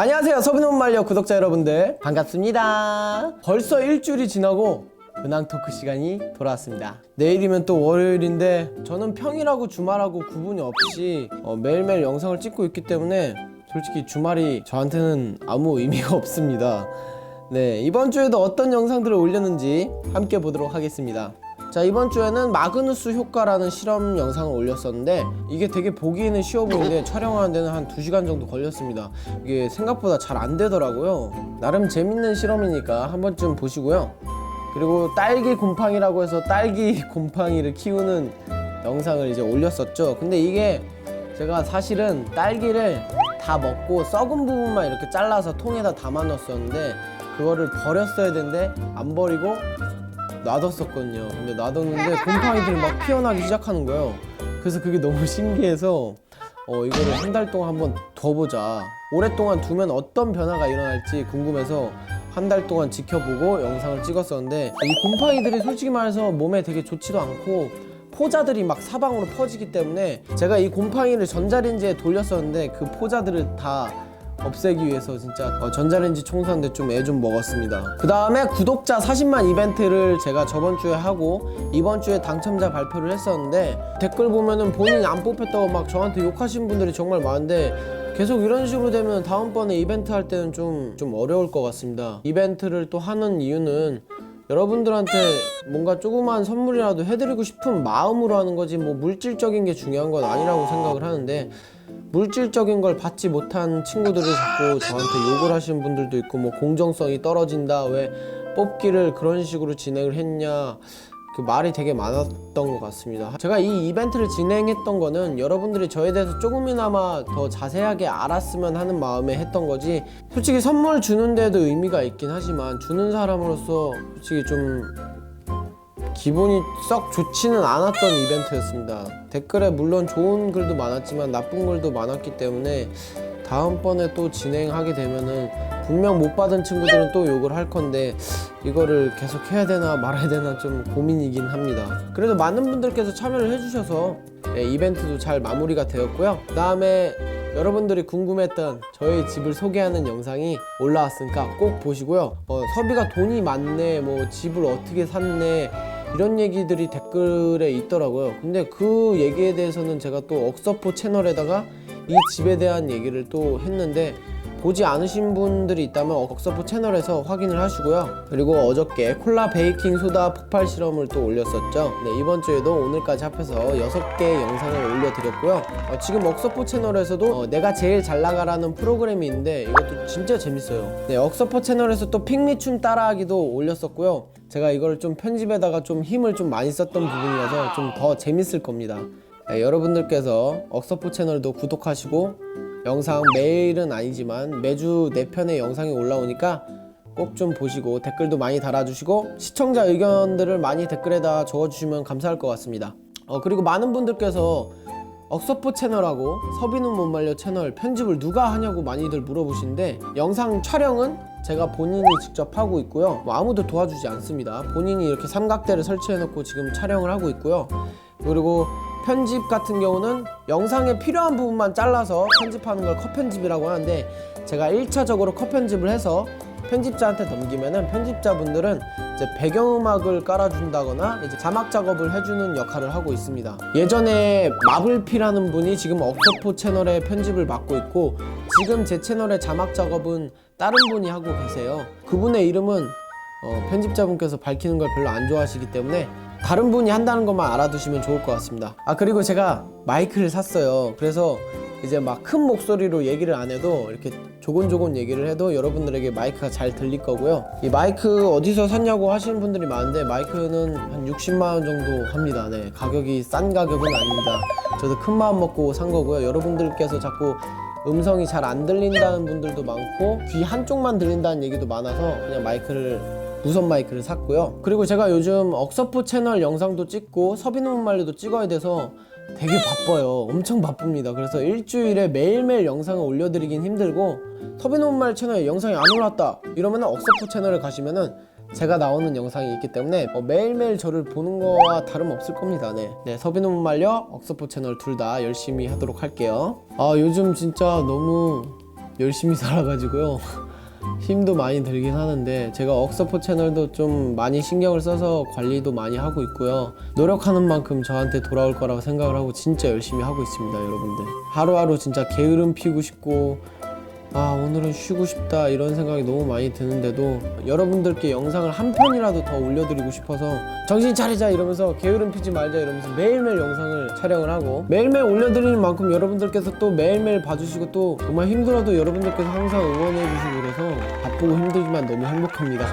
안녕하세요 서비노 말려 구독자 여러분들. 반갑습니다. 벌써 일주일이 지나고 근황 토크 시간이 돌아왔습니다. 내일이면 또 월요일인데 저는 평일하고 주말하고 구분이 없이 어, 매일매일 영상을 찍고 있기 때문에 솔직히 주말이 저한테는 아무 의미가 없습니다. 네 이번 주에도 어떤 영상들을 올렸는지 함께 보도록 하겠습니다 자 이번 주에는 마그누스 효과라는 실험 영상을 올렸었는데 이게 되게 보기에는 쉬워 보이는데 촬영하는 데는 한 2시간 정도 걸렸습니다. 이게 생각보다 잘 안 되더라고요. 나름 재밌는 실험이니까 한 번쯤 보시고요. 그리고 딸기 곰팡이라고 해서 딸기 곰팡이를 키우는 영상을 이제 올렸었죠. 근데 이게 제가 사실은 딸기를 다 먹고 썩은 부분만 이렇게 잘라서 통에다 담아 놨었는데 그거를 버렸어야 되는데 안 버리고 놔뒀었거든요. 근데 놔뒀는데 곰팡이들이 막 피어나기 시작하는 거예요. 그래서 그게 너무 신기해서 어 이거를 한 달 동안 한번 둬보자. 오랫동안 두면 어떤 변화가 일어날지 궁금해서 한 달 동안 지켜보고 영상을 찍었었는데 이 곰팡이들이 솔직히 말해서 몸에 되게 좋지도 않고 포자들이 막 사방으로 퍼지기 때문에 제가 이 곰팡이를 전자레인지에 돌렸었는데 그 포자들을 다 없애기 위해서 진짜 어, 전자레인지 청소하는데 좀 애 좀 먹었습니다. 그 다음에 구독자 40만 이벤트를 제가 저번 주에 하고 이번 주에 당첨자 발표를 했었는데 댓글 보면은 본인이 안 뽑혔다고 막 저한테 욕하신 분들이 정말 많은데 계속 이런 식으로 되면 다음번에 이벤트 할 때는 좀, 좀 어려울 것 같습니다. 이벤트를 또 하는 이유는 여러분들한테 뭔가 조그만 선물이라도 해드리고 싶은 마음으로 하는 거지 뭐 물질적인 게 중요한 건 아니라고 생각을 하는데 물질적인 걸 받지 못한 친구들이 자꾸 저한테 욕을 하시는 분들도 있고 뭐 공정성이 떨어진다 왜 뽑기를 그런 식으로 진행을 했냐 그 말이 되게 많았던 것 같습니다. 제가 이 이벤트를 진행했던 거는 여러분들이 저에 대해서 조금이나마 더 자세하게 알았으면 하는 마음에 했던 거지 솔직히 선물 주는 데도 의미가 있긴 하지만 주는 사람으로서 솔직히 좀 기분이 썩 좋지는 않았던 이벤트였습니다. 댓글에 물론 좋은 글도 많았지만 나쁜 글도 많았기 때문에 다음번에 또 진행하게 되면은 분명 못 받은 친구들은 또 욕을 할 건데 이거를 계속 해야 되나 말아야 되나 좀 고민이긴 합니다. 그래도 많은 분들께서 참여를 해주셔서 네, 이벤트도 잘 마무리가 되었고요. 그 다음에 여러분들이 궁금했던 저희 집을 소개하는 영상이 올라왔으니까 꼭 보시고요. 어, 서비가 돈이 많네, 뭐 집을 어떻게 샀네, 이런 얘기들이 댓글에 있더라고요. 근데 그 얘기에 대해서는 제가 또 억서포 채널에다가 이 집에 대한 얘기를 또 했는데 보지 않으신 분들이 있다면 억서포 채널에서 확인을 하시고요. 그리고 어저께 콜라 베이킹 소다 폭발 실험을 또 올렸었죠. 네, 이번 주에도 오늘까지 합해서 6개 영상을 올려드렸고요. 어, 지금 억서포 채널에서도 어, 내가 제일 잘 나가라는 프로그램이 있는데 이것도 진짜 재밌어요. 네, 억서포 채널에서 또 핑미춤 따라하기도 올렸었고요. 제가 이걸 좀 편집에다가 좀 힘을 좀 많이 썼던 부분이라서 좀 더 재밌을 겁니다. 네, 여러분들께서 억서포 채널도 구독하시고 영상 매일은 아니지만 매주 4편의 영상이 올라오니까 꼭 좀 보시고 댓글도 많이 달아주시고 시청자 의견들을 많이 댓글에다 적어주시면 감사할 것 같습니다. 어, 그리고 많은 분들께서 억서포 채널하고 서비는 못 말려 채널 편집을 누가 하냐고 많이들 물어보시는데 영상 촬영은 제가 본인이 직접 하고 있고요. 뭐 아무도 도와주지 않습니다. 본인이 이렇게 삼각대를 설치해 놓고 지금 촬영을 하고 있고요. 그리고 편집 같은 경우는 영상에 필요한 부분만 잘라서 편집하는 걸 컷 편집이라고 하는데 제가 1차적으로 컷 편집을 해서 편집자한테 넘기면은 편집자분들은 이제 배경음악을 깔아준다거나 이제 자막 작업을 해주는 역할을 하고 있습니다. 예전에 마블피라는 분이 지금 억서포 채널의 편집을 맡고 있고 지금 제 채널의 자막 작업은 다른 분이 하고 계세요. 그분의 이름은 어, 편집자분께서 밝히는 걸 별로 안 좋아하시기 때문에 다른 분이 한다는 것만 알아두시면 좋을 것 같습니다. 아 그리고 제가 마이크를 샀어요. 그래서 이제 막 큰 목소리로 얘기를 안 해도 이렇게 조곤조곤 얘기를 해도 여러분들에게 마이크가 잘 들릴 거고요. 이 마이크 어디서 샀냐고 하시는 분들이 많은데 마이크는 한 60만 원 정도 합니다. 네, 가격이 싼 가격은 아닙니다. 저도 큰 마음 먹고 산 거고요. 여러분들께서 자꾸 음성이 잘 안 들린다는 분들도 많고 귀 한쪽만 들린다는 얘기도 많아서 그냥 마이크를 무선 마이크를 샀고요. 그리고 제가 요즘 억서포 채널 영상도 찍고 서비노 말려도 찍어야 돼서 되게 바빠요. 엄청 바쁩니다. 그래서 일주일에 매일매일 영상을 올려드리긴 힘들고 서비노 말 채널에 영상이 안 올랐다 이러면 억서포 채널에 가시면은 제가 나오는 영상이 있기 때문에 어, 매일매일 저를 보는 거와 다름없을 겁니다. 네, 네 서비노 말려 억서포 채널 둘 다 열심히 하도록 할게요. 아 요즘 진짜 너무 열심히 살아가지고요. 힘도 많이 들긴 하는데 제가 억서포 채널도 좀 많이 신경을 써서 관리도 많이 하고 있고요. 노력하는 만큼 저한테 돌아올 거라고 생각을 하고 진짜 열심히 하고 있습니다, 여러분들. 하루하루 진짜 게으름 피고 싶고 아 오늘은 쉬고 싶다 이런 생각이 너무 많이 드는데도 여러분들께 영상을 한 편이라도 더 올려드리고 싶어서 정신 차리자 이러면서 게으름 피지 말자 이러면서 매일매일 영상을 촬영을 하고 매일매일 올려드리는 만큼 여러분들께서 또 매일매일 봐주시고 또 정말 힘들어도 여러분들께서 항상 응원해주시고 그래서 바쁘고 힘들지만 너무 행복합니다.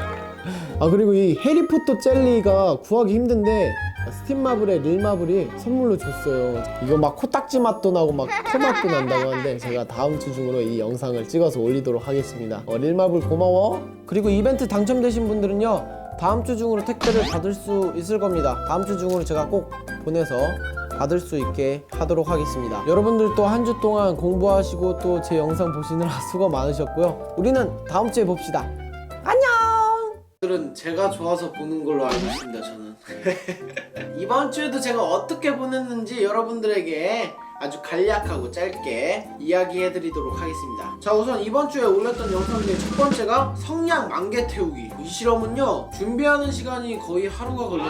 아 그리고 이 해리포터 젤리가 구하기 힘든데 스팀 마블에 릴 마블이 선물로 줬어요. 이거 막 코딱지 맛도 나고 막 토맛도 난다고 하는데 제가 다음 주 중으로 이 영상을 찍어서 올리도록 하겠습니다. 어, 릴 마블 고마워. 그리고 이벤트 당첨되신 분들은요 다음 주 중으로 택배를 받을 수 있을 겁니다. 다음 주 중으로 제가 꼭 보내서 받을 수 있게 하도록 하겠습니다. 여러분들 또한주 동안 공부하시고 또 제 영상 보시느라 수고 많으셨고요. 우리는 다음 주에 봅시다. 안녕 오늘은 제가 좋아서 보는 걸로 알고 있습니다 저는. 이번 주에도 제가 어떻게 보냈는지 여러분들에게 아주 간략하고 짧게 이야기해 드리도록 하겠습니다. 자 우선 이번 주에 올렸던 영상 중에 첫 번째가 성냥 만개 태우기. 이 실험은요 준비하는 시간이 거의 하루가 걸려서